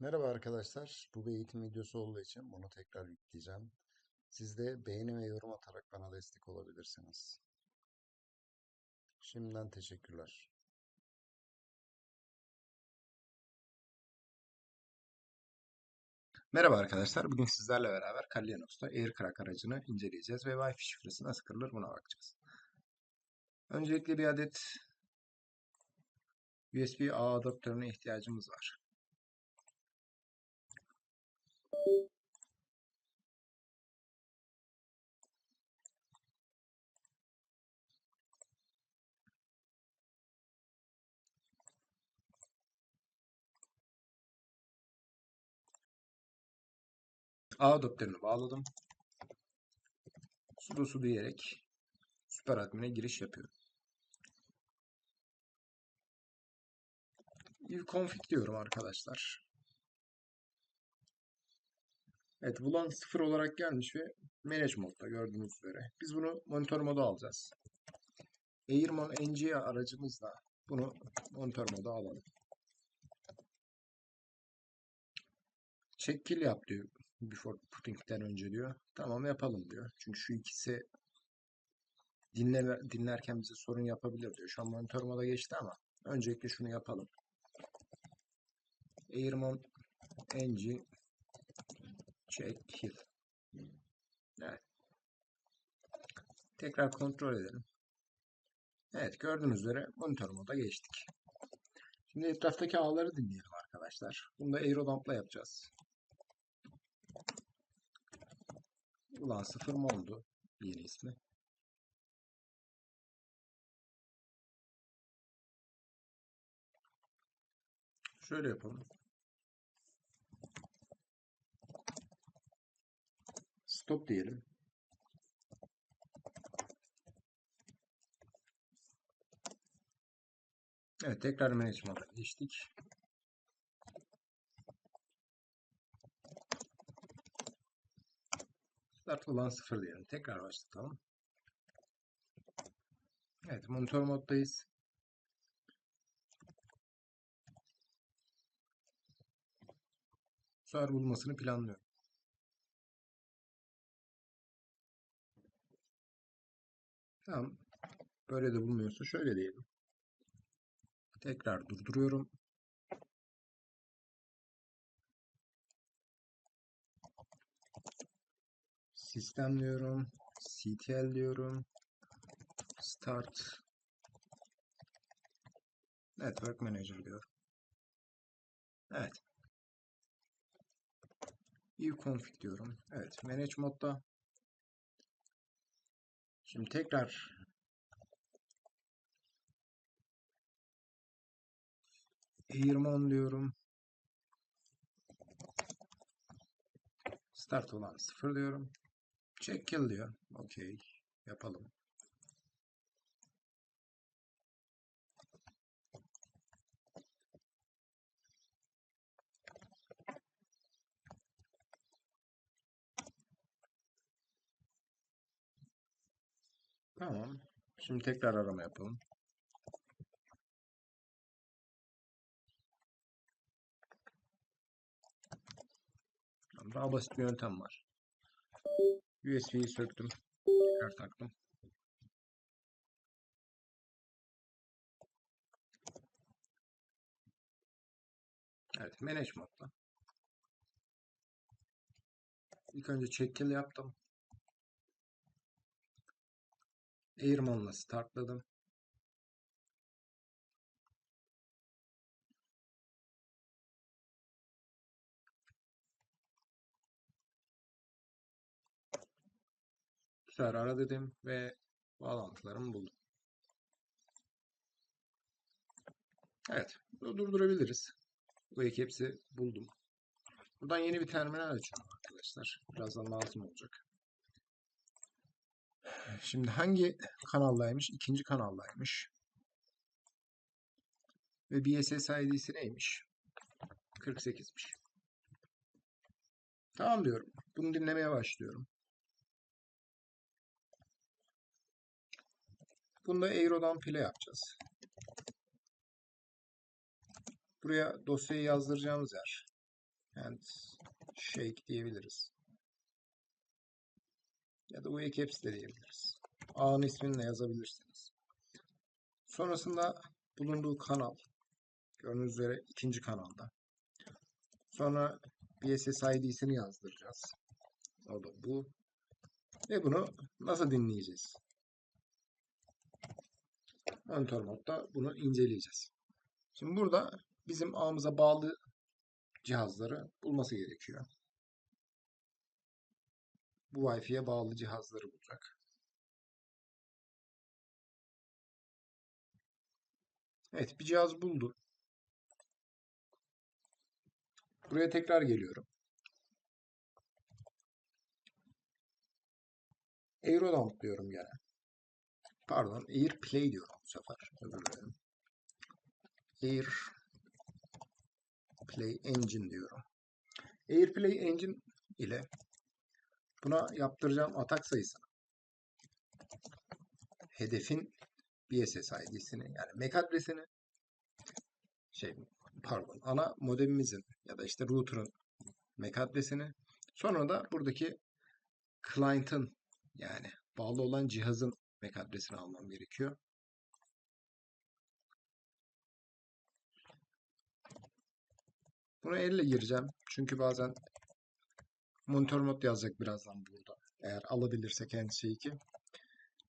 Merhaba arkadaşlar. Bu bir eğitim videosu olduğu için bunu tekrar yükleyeceğim. Siz de beğeni ve yorum atarak bana destek olabilirsiniz. Şimdiden teşekkürler. Merhaba arkadaşlar. Bugün sizlerle beraber Kalyanos'ta Aircrack aracını inceleyeceğiz ve Wi-Fi şifresi nasıl kırılır buna bakacağız. Öncelikle bir adet USB ağ adaptörüne ihtiyacımız var. Ağ adaptörünü bağladım. Sudo su diyerek süper admin'e giriş yapıyorum. Bir config diyorum arkadaşlar. Evet, bulan sıfır olarak gelmiş ve manage modda gördüğünüz üzere. Biz bunu monitör moda alacağız. Airmon NG aracımızla bunu monitör moda alalım. Check kill yap diyor. Before putting'den önce diyor. Tamam yapalım diyor. Çünkü şu ikisi dinle, dinlerken bize sorun yapabilir diyor. Şu an monitör moda geçti ama öncelikle şunu yapalım. Airmon NG check kill. Evet. Tekrar kontrol edelim. Evet gördüğünüz üzere monitör moda geçtik. Şimdi etraftaki ağları dinleyelim arkadaşlar. Bunu da Aerodump'la yapacağız. Ulan sıfır mı oldu? Yeni ismi. Şöyle yapalım. Stop diyelim. Evet tekrar management'a geçtik. Start ulan sıfır diyelim. Tekrar başlatalım. Evet monitör moddayız. Sefer bulmasını planlıyorum. Tamam. Böyle de bulmuyorsa şöyle diyelim. Tekrar durduruyorum. Sistem diyorum. CTL diyorum. Start. Network Manager diyorum. Evet. config diyorum. Evet. Manage modda. Şimdi tekrar Airmon diyorum. Start olan 0 diyorum. Check kill diyor. Okey. Yapalım. Tamam. Şimdi tekrar arama yapalım. Daha basit bir yöntem var. USB'yi söktüm. Tekrar taktım. Evet, manage modda. İlk önce check yaptım. Airman'la startladım. Güzel ara dedim ve bağlantılarımı buldum. Evet, durdurabiliriz. Bu hepsi buldum. Buradan yeni bir terminal açıyorum arkadaşlar. Birazdan lazım olacak. Şimdi hangi kanaldaymış? İkinci kanaldaymış. Ve BSS ID'si neymiş? 48'miş. Tamam diyorum. Bunu dinlemeye başlıyorum. Bunda Aero'dan play yapacağız. Buraya dosyayı yazdıracağımız yer. and shake diyebiliriz. Ya da apps de diyebiliriz. Ağın ismini de yazabilirsiniz. Sonrasında bulunduğu kanal. Gördüğünüz üzere ikinci kanalda. Sonra BSS ID'sini yazdıracağız. O da bu. Ve bunu nasıl dinleyeceğiz? Monitör modda bunu inceleyeceğiz. Şimdi burada bizim ağımıza bağlı cihazları bulması gerekiyor. Bu Wi-Fi'ye bağlı cihazları bulacak. Evet, bir cihaz buldu. Buraya tekrar geliyorum. Aerodump diyorum gene. Pardon, AirPlay diyorum bu sefer. AirPlay Engine diyorum. AirPlay Engine ile buna yaptıracağım atak sayısını hedefin BSS ID'sini yani MAC adresini şey pardon ana modemimizin ya da işte router'ın MAC adresini sonra da buradaki client'ın yani bağlı olan cihazın MAC adresini almam gerekiyor. Bunu elle gireceğim. Çünkü bazen monitör mod yazacak birazdan burada. Eğer alabilirsek Handshake'i.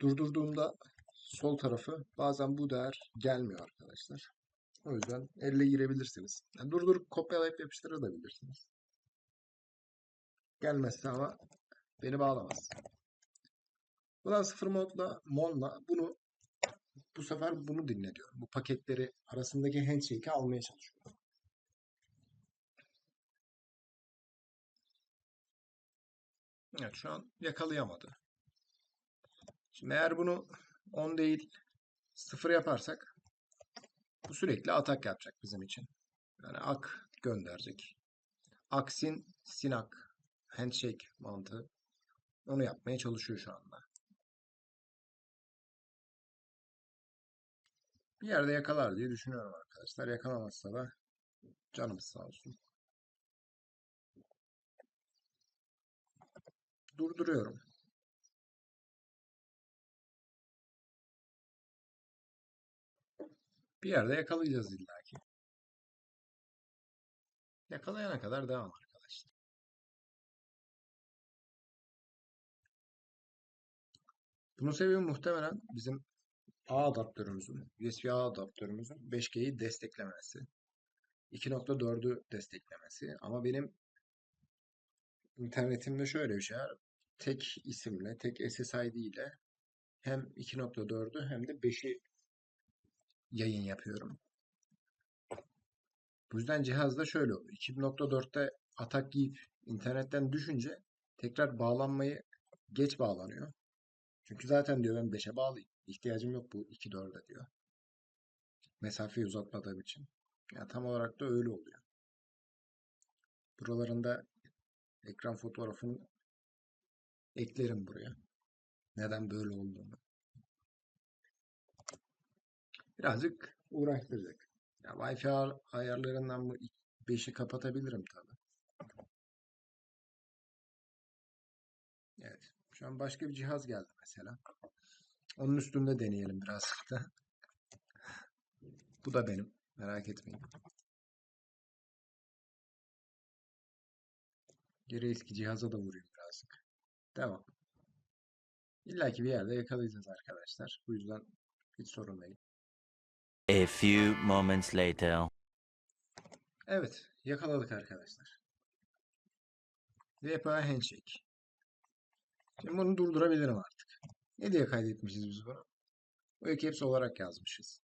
Durdurduğumda sol tarafı bazen bu değer gelmiyor arkadaşlar. O yüzden elle girebilirsiniz. Yani durdurup kopyalayıp yapıştırabilirsiniz. Gelmezse ama beni bağlamaz. Buradan sıfır modla, monla bunu bu sefer bunu dinle diyorum. Bu paketleri arasındaki handshake'i almaya çalışıyorum. Evet şu an yakalayamadı. Şimdi eğer bunu 10 değil 0 yaparsak bu sürekli atak yapacak bizim için. Yani ak gönderecek. Aksin sinak handshake mantığı onu yapmaya çalışıyor şu anda. Bir yerde yakalar diye düşünüyorum arkadaşlar. Yakalamazsa da canımız sağ olsun. Durduruyorum. Bir yerde yakalayacağız illaki. Yakalayana kadar devam arkadaşlar. Bunun sebebi muhtemelen bizim A adaptörümüzün, USB A adaptörümüzün 5G'yi desteklemesi. 2.4'ü desteklemesi. Ama benim internetimde şöyle bir şey var. Tek isimle, tek SSID ile hem 2.4'ü hem de 5'i yayın yapıyorum. Bu yüzden cihazda şöyle oluyor. 2.4'te atak yiyip internetten düşünce tekrar bağlanmayı geç bağlanıyor. Çünkü zaten diyor ben 5'e bağlıyım. İhtiyacım yok bu 2.4'e diyor. Mesafeyi uzatmadığım için. Yani tam olarak da öyle oluyor. Buralarında ekran fotoğrafını eklerim buraya. Neden böyle olduğunu. Birazcık uğraştıracak. Ya Wi-Fi ayarlarından bu 5'i kapatabilirim tabi. Evet. Şu an başka bir cihaz geldi mesela. Onun üstünde deneyelim birazcık da. Bu da benim. Merak etmeyin. Geri eski cihaza da vurayım birazcık. Devam. İlla ki bir yerde yakalayacağız arkadaşlar. Bu yüzden hiç sorun değil. A few moments later. Evet, yakaladık arkadaşlar. VPA Handshake. Şimdi bunu durdurabilirim artık. Ne diye kaydetmişiz biz bunu? Wake Apps olarak yazmışız.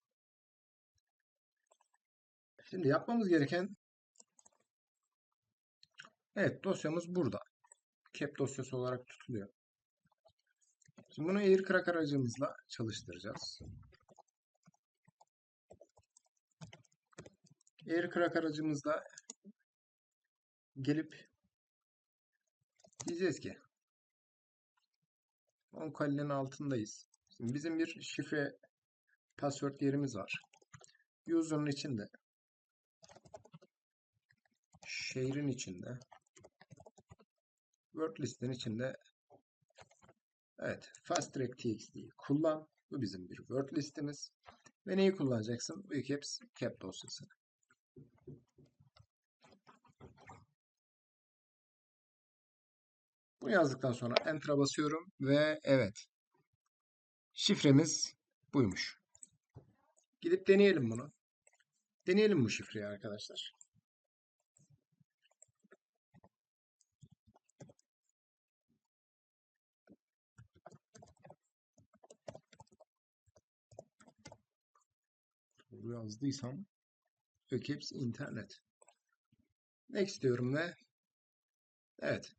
Şimdi yapmamız gereken Evet, dosyamız burada. Cap dosyası olarak tutuluyor. Şimdi bunu AirCrack aracımızla çalıştıracağız. AirCrack aracımızla gelip diyeceğiz ki 10 kalenin altındayız. Şimdi bizim bir şifre password yerimiz var. User'ın içinde şehrin içinde word listin içinde evet fast track txt'yi kullan. Bu bizim bir word listimiz. Ve neyi kullanacaksın? Büyük caps cap dosyasını. Bunu yazdıktan sonra Enter'a basıyorum ve evet. Şifremiz buymuş. Gidip deneyelim bunu. Deneyelim bu şifreyi arkadaşlar. Yazdıysam Ökeps internet. Next diyorum ve evet.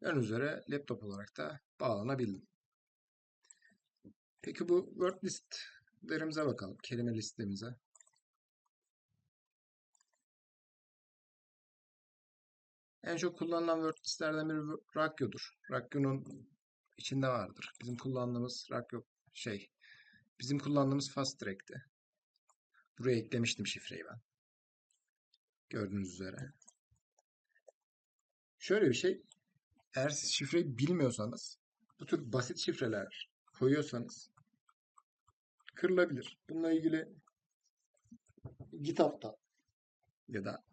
Ön üzere laptop olarak da bağlanabildim. Peki bu word listlerimize bakalım. Kelime listemize. En çok kullanılan word listlerden biri Rakyo'dur. Rakyo'nun içinde vardır. Bizim kullandığımız Rakyo şey. Bizim kullandığımız Fast Track'ti. Buraya eklemiştim şifreyi ben. Gördüğünüz üzere. Şöyle bir şey. Eğer siz şifreyi bilmiyorsanız bu tür basit şifreler koyuyorsanız kırılabilir. Bununla ilgili GitHub'da ya da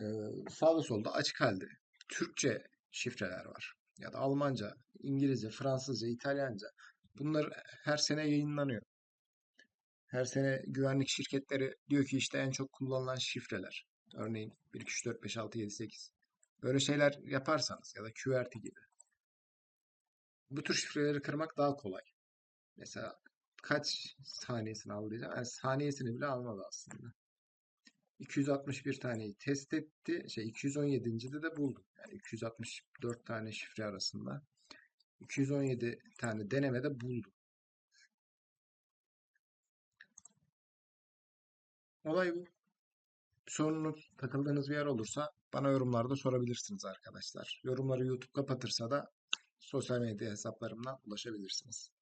e, sağda solda açık halde Türkçe şifreler var. Ya da Almanca, İngilizce, Fransızca, İtalyanca. Bunlar her sene yayınlanıyor. Her sene güvenlik şirketleri diyor ki işte en çok kullanılan şifreler. Örneğin 1, 2, 3, 4, 5, 6, 7, 8. Böyle şeyler yaparsanız ya da QWERTY gibi. Bu tür şifreleri kırmak daha kolay. Mesela kaç saniyesini aldı diyeceğim. Yani saniyesini bile almadı aslında. 261 taneyi test etti. Şey 217. de buldu. Yani 264 tane şifre arasında 217 tane denemede buldu. Olay bu. Sorunuz, takıldığınız bir yer olursa bana yorumlarda sorabilirsiniz arkadaşlar. Yorumları YouTube kapatırsa da sosyal medya hesaplarımdan ulaşabilirsiniz.